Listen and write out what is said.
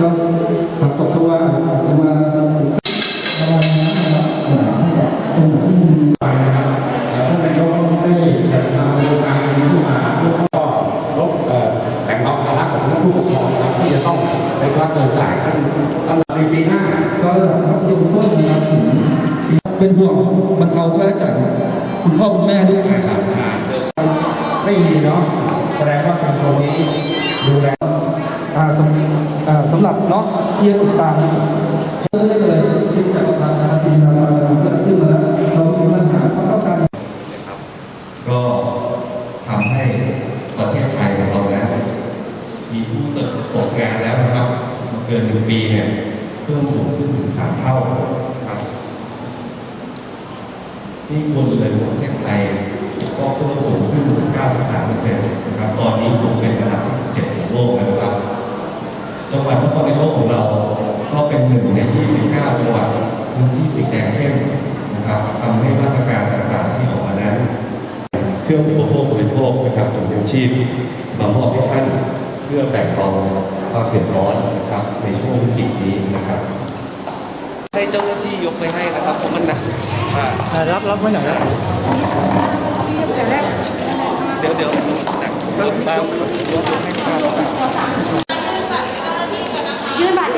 ก็ขับตกสว่างมาระวังนะหนาเพรงที่มีไปนะครับท่านนายกได้จัดทำโครงการนี้ขึ้นมาเพื่อก็ลดแบ่งเบาภาระของผู้ปกครองนะครับที่จะต้องไปควักเงินจ่ายท่านตลอดในปีหน้าก็มัธยมต้นนะครับถึงเป็นห่วงบรรเทาค่าใช้จ่ายของคุณพ่อคุณแม่ด้วยนะครับใช่ไม่มีเนาะแสดงว่าชุมชนนี้ดูแลอ่า สำสำหรับเนาะที่จะติดตามเรื่องได้เลยที่จะทำนะครับทีมงานเราก็ขึ้นมาแล้วเรามีปัญหาความต้องการก็ทำให้ประเทศไทยของเรานะมีผู้ตกตกงานแล้วนะครับเกินหนึ่งปีเนี่ยเพิ่มสูงขึ้นถึงสามเท่าครับนี่คนเลยของประเทศไทยก็เพิ่มสูงขึ้นถึง 93เปอร์เซ็นต์นะครับตอันดับที่ 17 ของโลกแล้วนะครับ จังหวัดนครนายกของเรา ก็เป็นหนึ่งใน29จังหวัดพื้นที่สีแดงเข้มนะครับทำให้มาตรการต่างๆที่ออกมานั้น เครื่องอุปโภคบริโภคนะครับถุงยังชีพมามอบให้ท่านเพื่อแบ่งเบาความเดือดร้อนนะครับในช่วงวิกฤตนี้นะครับให้เจ้าหน้าที่ยกไปให้นะครับเพราะมันหนักอ่าอ่ารับรับไว้หน่อยนะเดี๋ยวเดี๋ยวหนักก็มายกยกให้ครับ You Goodbye.